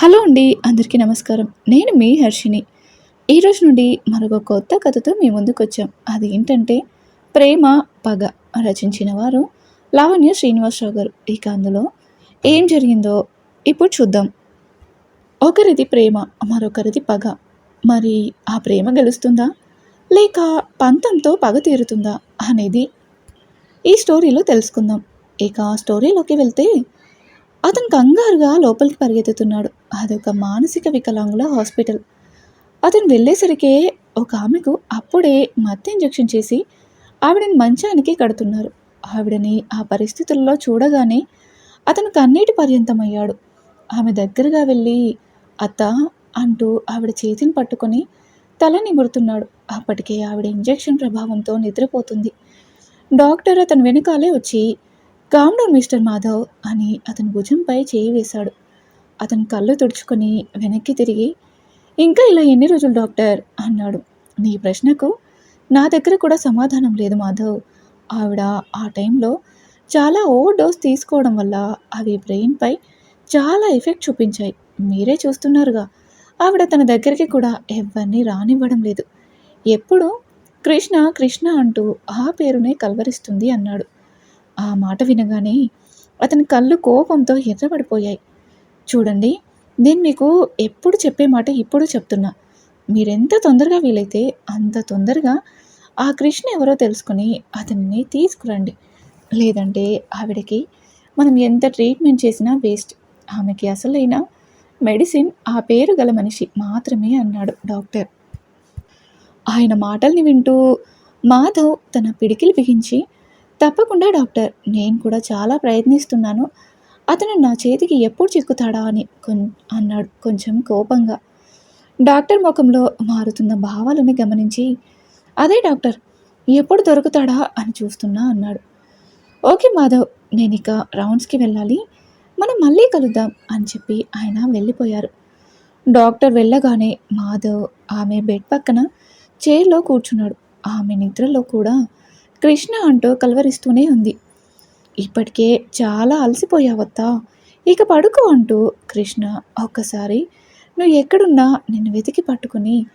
Hello అండి అందరికీ నమస్కారం. నేను మీ హర్షిని ఈరోజు నుండి మరొక కొత్త కథతో మీ ముందుకు వచ్చాం అది ఏంటంటే ప్రేమ పగ రచించిన వారు లావణ్య శ్రీనివాసరావు గారు. ఇక అందులో ఏం జరిగిందో ఇప్పుడు చూద్దాం. ఒకరిది ప్రేమ మరొకరిది పగ. మరి ఆ ప్రేమ గెలుస్తుందా? లేక పంతంతో పగ తీరుతుందా అనేది ఈ స్టోరీలో తెలుసుకుందాం. ఇక స్టోరీలోకి వెళ్తే అతను కంగారుగా లోపలికి పరిగెత్తుతున్నాడు. అదొక మానసిక వికలాంగుల హాస్పిటల్. అతను వెళ్ళేసరికే ఒక ఆమెకు అప్పుడే మత్తు ఇంజెక్షన్ చేసి ఆవిడని మంచానికి కడుతున్నారు. ఆవిడని ఆ పరిస్థితుల్లో చూడగానే అతను కన్నీటి పర్యంతమయ్యాడు. ఆమె దగ్గరగా వెళ్ళి అత్త అంటూ ఆవిడ చేతిని పట్టుకొని తల నిమురుతున్నాడు. అప్పటికే ఆవిడ ఇంజెక్షన్ ప్రభావంతో నిద్రపోతుంది. డాక్టర్ అతని వెనుకాలే వచ్చి కామ్డౌన్ మిస్టర్ మాధవ్ అని అతని భుజంపై చేయి వేశాడు. అతను కళ్ళు తుడుచుకొని వెనక్కి తిరిగి ఇంకా ఇలా ఎన్ని రోజులు డాక్టర్? అన్నాడు. నీ ప్రశ్నకు నా దగ్గర కూడా సమాధానం లేదు మాధవ్. ఆవిడ ఆ టైంలో చాలా ఓవర్ డోస్ తీసుకోవడం వల్ల అవి బ్రెయిన్పై చాలా ఎఫెక్ట్ చూపించాయి. మీరే చూస్తున్నారుగా. ఆవిడ తన దగ్గరికి కూడా ఎవరిని రానివ్వడం లేదు. ఎప్పుడు కృష్ణ కృష్ణ అంటూ ఆ పేరునే కలవరిస్తుంది అన్నాడు. ఆ మాట వినగానే అతని కళ్ళు కోపంతో ఎర్రబడిపోయాయి. చూడండి నేను మీకు ఎప్పుడు చెప్పే మాట ఇప్పుడు చెప్తున్నా. మీరెంత తొందరగా వీలైతే అంత తొందరగా ఆ కృష్ణ ఎవరో తెలుసుకుని అతన్ని తీసుకురండి. లేదంటే ఆవిడకి మనం ఎంత ట్రీట్మెంట్ చేసినా వేస్ట్. ఆమెకి అసలైన మెడిసిన్ ఆ పేరు గల మనిషి మాత్రమే అన్నాడు డాక్టర్. ఆయన మాటల్ని వింటూ మాధవ్ తన పిడికిలు బిగించి తప్పకుండా డాక్టర్. నేను కూడా చాలా ప్రయత్నిస్తున్నాను. అతను నా చేతికి ఎప్పుడు చిక్కుతాడా అని కొన్ అన్నాడు కొంచెం కోపంగా. డాక్టర్ ముఖంలో మారుతున్న భావాలను గమనించి అదే డాక్టర్ ఎప్పుడు దొరుకుతాడా అని చూస్తున్నా అన్నాడు. ఓకే మాధవ్ నేను ఇక రౌండ్స్కి వెళ్ళాలి. మనం మళ్ళీ కలుద్దాం అని చెప్పి ఆయన వెళ్ళిపోయారు. డాక్టర్ వెళ్ళగానే మాధవ్ ఆమె బెడ్ పక్కన చైర్లో కూర్చున్నాడు. ఆమె నిద్రలో కూడా కృష్ణ అంటూ కలవరిస్తూనే ఉంది. ఇప్పటికే చాలా అలసిపోయావత్తా. ఇక పడుకో అంటూ కృష్ణ ఒక్కసారి నువ్వు ఎక్కడున్నా నిన్ను వెతికి పట్టుకుని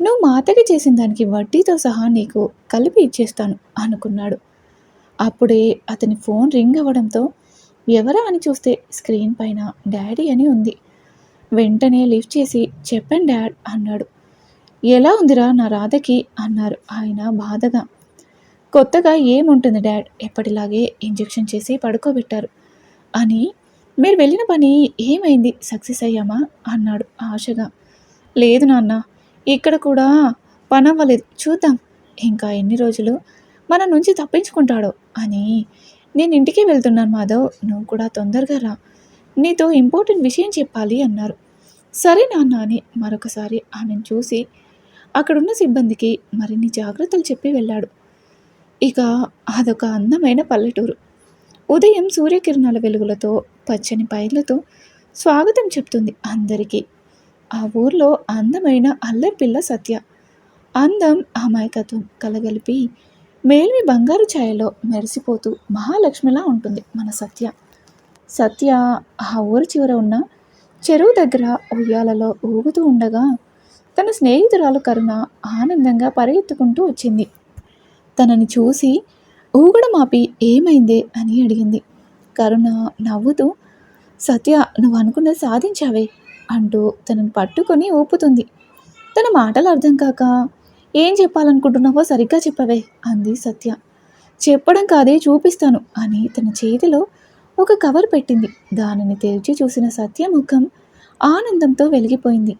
నువ్వు మాతకి చేసిన దానికి వడ్డీతో సహా నీకు కలిపి ఇచ్చేస్తాను అనుకున్నాడు. అప్పుడే అతని ఫోన్ రింగ్ అవ్వడంతో ఎవరా అని చూస్తే స్క్రీన్ పైన డాడీ అని ఉంది. వెంటనే లిఫ్ట్ చేసి చెప్పండి డాడ్ అన్నాడు. ఎలా ఉందిరా నా రాధకి? అన్నారు ఆయన బాధగా. కొత్తగా ఏముంటుంది డాడ్? ఎప్పటిలాగే ఇంజెక్షన్ చేసి పడుకోబెట్టారు. అని మీరు వెళ్ళిన పని ఏమైంది? సక్సెస్ అయ్యామా? అన్నాడు ఆశగా. లేదు నాన్న ఇక్కడ కూడా పని అవ్వలేదు చూద్దాం. ఇంకా ఎన్ని రోజులు? మన నుంచి తప్పించుకుంటాడో? అని నేను ఇంటికి వెళ్తున్నాను మాధవ్. నువ్వు కూడా తొందరగా రా. నీతో ఇంపార్టెంట్ విషయం చెప్పాలి అన్నారు. సరే నాన్న అని మరొకసారి ఆమెను చూసి అక్కడున్న సిబ్బందికి మరిన్ని జాగ్రత్తలు చెప్పి వెళ్ళాడు. ఇక అదొక అందమైన పల్లెటూరు. ఉదయం సూర్యకిరణాల వెలుగులతో పచ్చని పైర్లతో స్వాగతం చెప్తుంది అందరికీ. ఆ ఊర్లో అందమైన అల్లరిపిల్ల సత్య. అందం అమాయకత్వం కలగలిపి మేల్మి బంగారు ఛాయలో మెరిసిపోతూ మహాలక్ష్మిలా ఉంటుంది మన సత్య. సత్య ఆ ఊరు చివర ఉన్న చెరువు దగ్గర ఉయ్యాలలో ఊగుతూ ఉండగా తన స్నేహితురాలు కరుణ ఆనందంగా పరిగెత్తుకుంటూ వచ్చింది. తనని చూసి ఊగడమాపి ఏమైందే? అని అడిగింది. కరుణ నవ్వుతూ సత్య నువ్వు అనుకున్నది సాధించావే అంటూ తనని పట్టుకొని ఊపుతుంది. తన మాటలు అర్థం కాక ఏం చెప్పాలనుకుంటున్నావో సరిగ్గా చెప్పవే అంది సత్య. చెప్పడం కాదే చూపిస్తాను అని తన చేతిలో ఒక కవర్ పెట్టింది. దానిని తెరిచి చూసిన సత్య ముఖం ఆనందంతో వెలిగిపోయింది.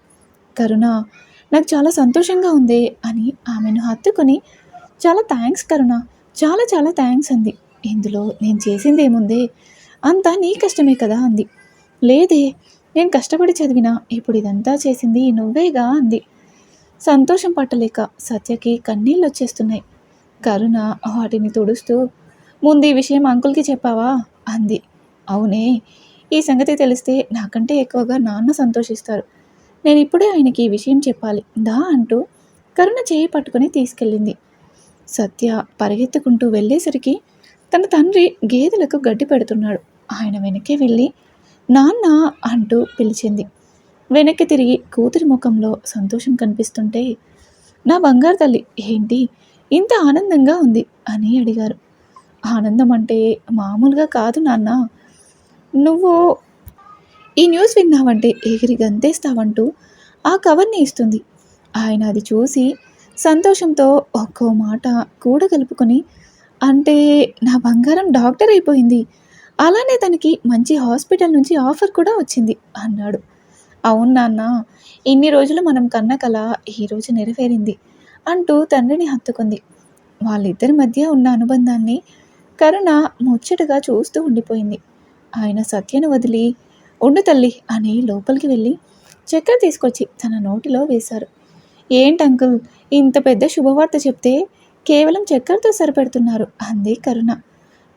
కరుణ నాకు చాలా సంతోషంగా ఉంది అని ఆమెను హత్తుకొని చాలా థ్యాంక్స్ కరుణ. చాలా చాలా థ్యాంక్స్ అంది. ఇందులో నేను చేసింది ఏముంది? అంతా నీ కష్టమే కదా అంది. లేదే నేను కష్టపడి చదివినా ఇప్పుడు ఇదంతా చేసింది నువ్వేగా అంది. సంతోషం పట్టలేక సత్యకి కన్నీళ్ళు వచ్చేస్తున్నాయి. కరుణ వాటిని తుడుస్తూ ముందు ఈ విషయం అంకుల్కి చెప్పావా? అంది. అవునే ఈ సంగతి తెలిస్తే నాకంటే ఎక్కువగా నాన్న సంతోషిస్తారు. నేను ఇప్పుడే ఆయనకి ఈ విషయం చెప్పాలి. దా అంటూ కరుణ చేయి పట్టుకుని తీసుకెళ్ళింది. సత్య పరిగెత్తుకుంటూ వెళ్ళేసరికి తన తండ్రి గేదెలకు గడ్డి పెడుతున్నాడు. ఆయన వెనకే వెళ్ళి నాన్న అంటూ పిలిచింది. వెనక్కి తిరిగి కూతురి ముఖంలో సంతోషం కనిపిస్తుంటే నా బంగారు తల్లి ఏంటి? ఇంత ఆనందంగా ఉంది అని అడిగారు. ఆనందం అంటే మామూలుగా కాదు నాన్న. నువ్వు ఈ న్యూస్ విన్నావంటే ఎగిరి గంతేస్తావంటూ ఆ కవర్ని ఇస్తుంది. ఆయన అది చూసి సంతోషంతో ఒక్కో మాట కూడా కలుపుకొని అంటే నా బంగారం డాక్టర్ అయిపోయింది. అలానే తనకి మంచి హాస్పిటల్ నుంచి ఆఫర్ కూడా వచ్చింది అన్నాడు. అవును నాన్న ఇన్ని రోజులు మనం కన్న కల ఈరోజు నెరవేరింది అంటూ తండ్రిని హత్తుకుంది. వాళ్ళిద్దరి మధ్య ఉన్న అనుబంధాన్ని కరుణ ముచ్చటగా చూస్తూ ఉండిపోయింది. ఆయన సత్యను వదిలి ఉండు తల్లి అని లోపలికి వెళ్ళి చక్కెర తీసుకొచ్చి తన నోటిలో వేశారు. ఏంటి అంకుల్? ఇంత పెద్ద శుభవార్త చెప్తే కేవలం చక్కెరతో సరిపెడుతున్నారు. అంది కరుణ.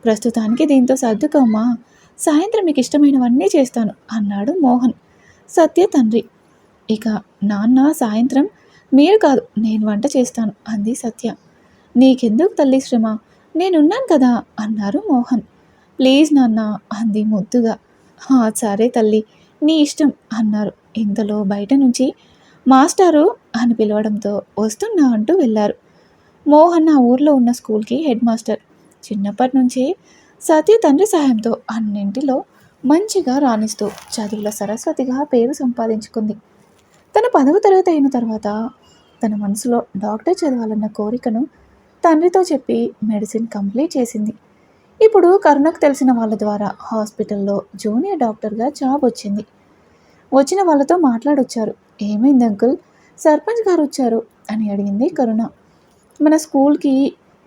ప్రస్తుతానికి దీంతో సర్దుకోమ్మా. సాయంత్రం మీకు ఇష్టమైనవన్నీ చేస్తాను అన్నాడు మోహన్. సత్య తండ్రి. ఇక నాన్న సాయంత్రం మీరు కాదు నేను వంట చేస్తాను అంది సత్య. నీకెందుకు తల్లి శ్రమ? నేనున్నాను కదా అన్నారు మోహన్. ప్లీజ్ నాన్న అంది ముద్దుగా. "హా, సరే తల్లి నీ ఇష్టం అన్నారు. ఇంతలో బయట నుంచి మాస్టారు అని పిలవడంతో వస్తున్నా అంటూ వెళ్ళారు. మోహన్ ఆ ఊర్లో ఉన్న స్కూల్కి హెడ్ మాస్టర్. చిన్నప్పటి నుంచే సతీ తండ్రి సహాయంతో అన్నింటిలో మంచిగా రాణిస్తూ చదువుల సరస్వతిగా పేరు సంపాదించుకుంది. తన పదవ తరగతి అయిన తర్వాత తన మనసులో డాక్టర్ చదవాలన్న కోరికను తండ్రితో చెప్పి మెడిసిన్ కంప్లీట్ చేసింది. ఇప్పుడు కరుణకు తెలిసిన వాళ్ళ ద్వారా హాస్పిటల్లో జూనియర్ డాక్టర్గా జాబ్ వచ్చింది. వచ్చిన వాళ్ళతో మాట్లాడొచ్చారు. ఏమైంది అంకుల్? సర్పంచ్ గారు వచ్చారు అని అడిగింది కరుణ. మన స్కూల్కి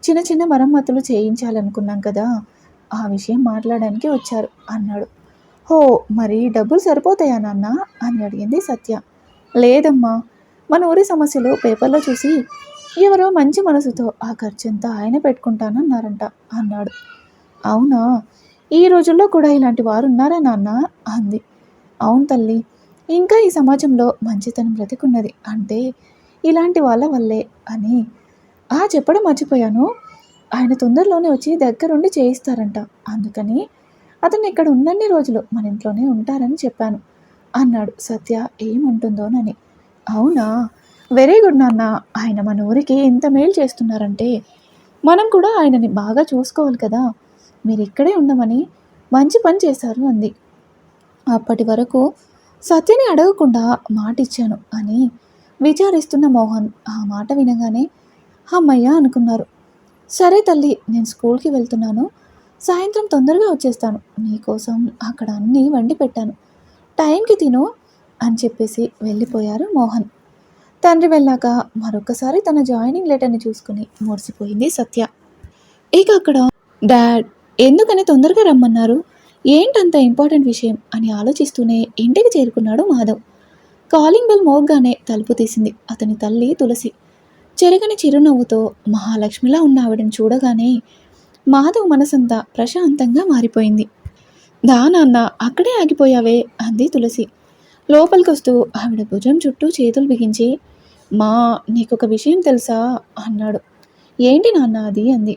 చిన్న చిన్న మరమ్మతులు చేయించాలనుకున్నాం కదా ఆ విషయం మాట్లాడడానికి వచ్చారు అన్నాడు. హో మరి డబ్బులు సరిపోతాయా నాన్న? అని అడిగింది సత్య. లేదమ్మా మన ఊరి సమస్యలు పేపర్లో చూసి ఎవరో మంచి మనసుతో ఆ ఖర్చంతా ఆయన పెట్టుకుంటానన్నారంట అన్నాడు. అవునా? ఈ రోజుల్లో కూడా ఇలాంటి వారు ఉన్నారా నాన్న? అంది. అవును తల్లి ఇంకా ఈ సమాజంలో మంచితనం బ్రతికున్నది అంటే ఇలాంటి వాళ్ళ వల్లే అని. ఆ చెప్పడం మర్చిపోయాను. ఆయన తొందరలోనే వచ్చి దగ్గరుండి చేయిస్తారంట. అందుకని అతను ఇక్కడ ఉన్నన్ని రోజులు మన ఇంట్లోనే ఉంటారని చెప్పాను. అన్నాడు సత్య ఏముంటుందోనని. అవునా? వెరీ గుడ్ నాన్న. ఆయన మన ఊరికి ఇంత మేలు చేస్తున్నారంటే మనం కూడా ఆయనని బాగా చూసుకోవాలి కదా. మీరు ఇక్కడే ఉండమని మంచి పని చేశారు అంది. అప్పటి వరకు సత్యని అడగకుండా మాట ఇచ్చాను అని విచారిస్తున్న మోహన్ ఆ మాట వినగానే అమ్మయ్య అనుకున్నారు. సరే తల్లి నేను స్కూల్కి వెళ్తున్నాను. సాయంత్రం తొందరగా వచ్చేస్తాను. నీకోసం అక్కడ అన్నీ వండి పెట్టాను. టైంకి తిను అని చెప్పేసి వెళ్ళిపోయారు మోహన్. తండ్రి వెళ్ళాక మరొకసారి తన జాయినింగ్ లెటర్ని చూసుకుని మురిసిపోయింది సత్య. ఇక అక్కడ డాడ్ ఎందుకని తొందరగా రమ్మన్నారు? ఏంటంత ఇంపార్టెంట్ విషయం అని ఆలోచిస్తూనే ఇంటికి చేరుకున్నాడు మాధవ్. కాలింగ్ బెల్ మోగ్గానే తలుపు తీసింది. అతని తల్లి తులసి. చెరగని చిరునవ్వుతో మహాలక్ష్మిలా ఉన్న ఆవిడని చూడగానే మాధవ్ మనసంతా ప్రశాంతంగా మారిపోయింది. దా నాన్న అక్కడే ఆగిపోయావే అంది తులసి. లోపలికొస్తూ ఆవిడ భుజం చుట్టూ చేతులు బిగించి మా నీకొక విషయం తెలుసా అన్నాడు. ఏంటి నాన్న అది? అంది.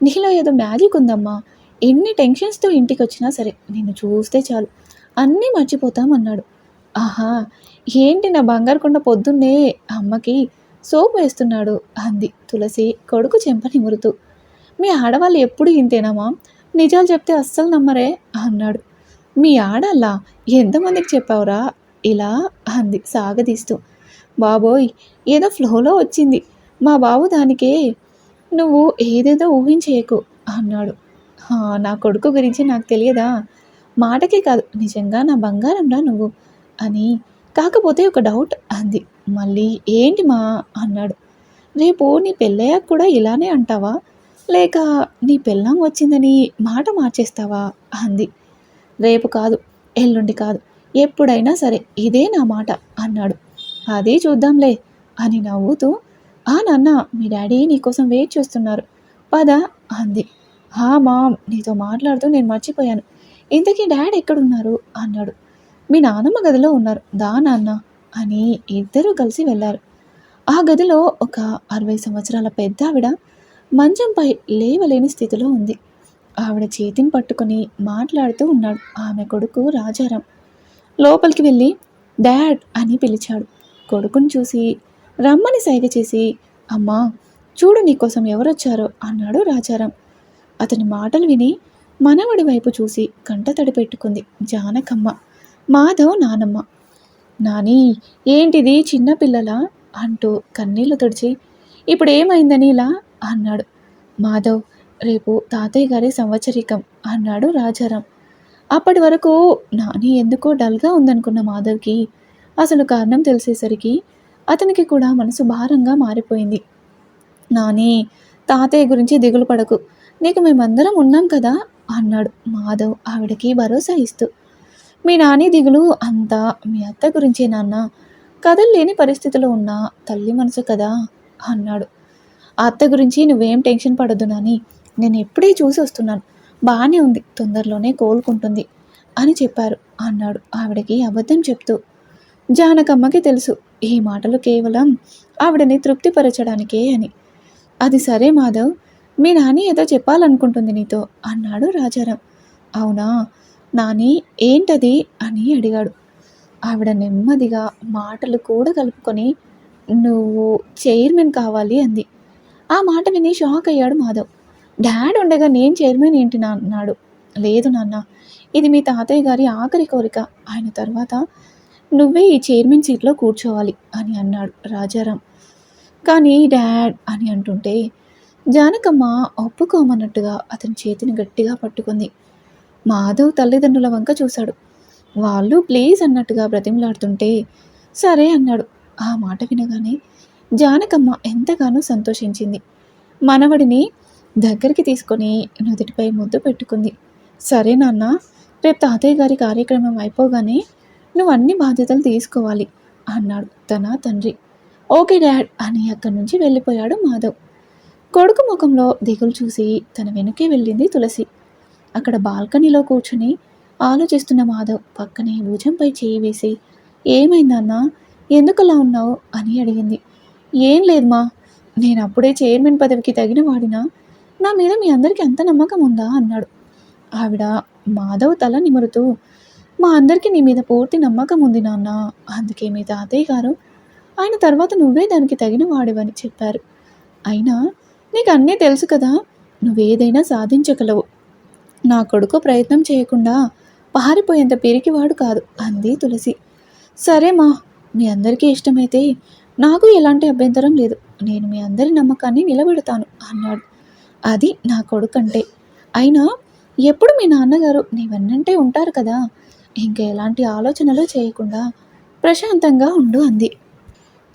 నీలో ఏదో మ్యాజిక్ ఉందమ్మా. ఎన్ని టెన్షన్స్తో ఇంటికి వచ్చినా సరే నిన్ను చూస్తే చాలు. అన్నీ మర్చిపోతామన్నాడు. ఆహా ఏంటి నా బంగారు కొండ పొద్దున్నే అమ్మకి సోప్ వేస్తున్నాడు అంది తులసి కొడుకు చెంప నిమురుతూ మీ ఆడవాళ్ళు ఎప్పుడు ఇంతేనామా నిజాలు చెప్తే అస్సలు నమ్మరే అన్నాడు. మీ ఆడల్లా ఎంతమందికి చెప్పావురా? ఇలా అంది సాగదీస్తూ. బాబోయ్ ఏదో ఫ్లోలో వచ్చింది. మా బాబు దానికే నువ్వు ఏదేదో ఊహించేయకు అన్నాడు. నా కొడుకు గురించి నాకు తెలియదా? మాటకే కాదు నిజంగా నా బంగారంరా నువ్వు అని కాకపోతే ఒక డౌట్ అంది. మళ్ళీ ఏంటి మా అన్నాడు. రేపు నీ పెళ్ళయ్యాక కూడా ఇలానే అంటావా? లేక నీ పెళ్ళం వచ్చిందని మాట మార్చేస్తావా? అంది. రేపు కాదు ఎల్లుండి కాదు ఎప్పుడైనా సరే ఇదే నా మాట అన్నాడు. అదే చూద్దాంలే అని నవ్వుతూ ఆ నాన్న మీ డాడీ నీకోసం వెయిట్ చేస్తున్నారు. పద అంది. హా మామ్ నీతో మాట్లాడుతూ నేను మర్చిపోయాను. ఇంతకీ డాడ్ ఎక్కడున్నారు? అన్నాడు. మీ నాన్నమ్మ గదిలో ఉన్నారు. దా నాన్న అని ఇద్దరూ కలిసి వెళ్ళారు. ఆ గదిలో ఒక అరవై సంవత్సరాల పెద్ద ఆవిడ మంచంపై లేవలేని స్థితిలో ఉంది. ఆవిడ చేతిని పట్టుకొని మాట్లాడుతూ ఉన్నాడు. ఆమె కొడుకు రాజారాం. లోపలికి వెళ్ళి డాడ్ అని పిలిచాడు. కొడుకుని చూసి రమ్మని సైగ చేసి అమ్మా చూడు నీకోసం ఎవరొచ్చారో అన్నాడు రాజారాం. అతని మాటలు విని మనవడి వైపు చూసి కంట తడి పెట్టుకుంది జానకమ్మ. మాధవ్ నానమ్మ. నాని ఏంటిది చిన్నపిల్లల అంటూ కన్నీళ్ళు తుడిచి ఇప్పుడు ఏమైందని ఇలా? అన్నాడు. మాధవ్ రేపు తాతయ్య గారి సంవత్సరికం అన్నాడు రాజారాం. అప్పటి వరకు నాని ఎందుకో డల్గా ఉందనుకున్న మాధవ్కి అసలు కారణం తెలిసేసరికి అతనికి కూడా మనసు భారంగా మారిపోయింది. నాని తాతయ్య గురించి దిగులు పడకు. నీకు మేమందరం ఉన్నాం కదా? అన్నాడు మాధవ్ ఆవిడకి భరోసా ఇస్తూ. మీ నాని దిగులు అంతా మీ అత్త గురించే నాన్న. కదల్లేని పరిస్థితిలో ఉన్న తల్లి మనసు కదా? అన్నాడు. ఆ అత్త గురించి నువ్వేం టెన్షన్ పడద్దు నాని. నేను ఎప్పుడే చూసి వస్తున్నాను. బాగానే ఉంది తొందరలోనే కోలుకుంటుంది అని చెప్పారు అన్నాడు ఆవిడకి అబద్ధం చెప్తూ. జానకమ్మకి తెలుసు ఈ మాటలు కేవలం ఆవిడని తృప్తిపరచడానికే అని. అది సరే మాధవ్ మీ నాని ఏదో చెప్పాలనుకుంటుంది నీతో అన్నాడు రాజారాం. అవునా? నాని ఏంటది అని అడిగాడు. ఆవిడ నెమ్మదిగా మాటలు కూడా కలుపుకొని నువ్వు చైర్మన్ కావాలి అంది. ఆ మాట విని షాక్ అయ్యాడు మాధవ్. డాడ్ ఉండగా నేను చైర్మన్ ఏంటి నా అన్నాడు. లేదు నాన్న ఇది మీ తాతయ్య గారి ఆఖరి కోరిక. ఆయన తర్వాత నువ్వే ఈ చైర్మన్ సీట్లో కూర్చోవాలి అని అన్నాడు రాజారాం. కానీ డాడ్ అని అంటుంటే జానకమ్మ ఒప్పుకోమన్నట్టుగా అతని చేతిని గట్టిగా పట్టుకుంది. మాధవ్ తల్లిదండ్రుల వంక చూశాడు. వాళ్ళు ప్లీజ్ అన్నట్టుగా బ్రతిమలాడుతుంటే సరే అన్నాడు. ఆ మాట వినగానే జానకమ్మ ఎంతగానో సంతోషించింది. మనవడిని దగ్గరికి తీసుకొని నుదుటిపై ముద్దు పెట్టుకుంది. సరే నాన్న రేపు తాతయ్య గారి కార్యక్రమం అయిపోగానే నువ్వు అన్ని బాధ్యతలు తీసుకోవాలి అన్నాడు తన తండ్రి. ఓకే డాడ్ అని అక్కడి నుంచి వెళ్ళిపోయాడు మాధవ్. కొడుకు ముఖంలో దిగులు చూసి తన వెనుకే వెళ్ళింది తులసి. అక్కడ బాల్కనీలో కూర్చుని ఆలోచిస్తున్న మాధవ్ పక్కనే భుజంపై చేయి వేసి ఏమైందన్నా? ఎందుకలా ఉన్నావు? అని అడిగింది. ఏం లేదుమా నేను అప్పుడే చైర్మన్ పదవికి తగిన వాడినా? నా మీద మీ అందరికీ అంత నమ్మకం ఉందా? అన్నాడు. ఆవిడ మాధవ్ తల నిమురుతూ మా అందరికీ నీ మీద పూర్తి నమ్మకం ఉంది నాన్న. అందుకే మీ తాతయ్య గారు ఆయన తర్వాత నువ్వే దానికి తగిన వాడివని చెప్పారు. అయినా నీకు అన్నీ తెలుసు కదా నువ్వేదైనా సాధించగలవు. నా కొడుకు ప్రయత్నం చేయకుండా పారిపోయేంత పిరికివాడు కాదు అంది తులసి. సరే మా మీ అందరికీ ఇష్టమైతే నాకు ఎలాంటి అభ్యంతరం లేదు. నేను మీ అందరి నమ్మకాన్ని నిలబెడతాను అన్నాడు. అది నా కొడుకంటే. అయినా ఎప్పుడు మీ నాన్నగారు నీవన్నంటే ఉంటారు కదా ఇంకా ఎలాంటి ఆలోచనలు చేయకుండా ప్రశాంతంగా ఉండు అంది.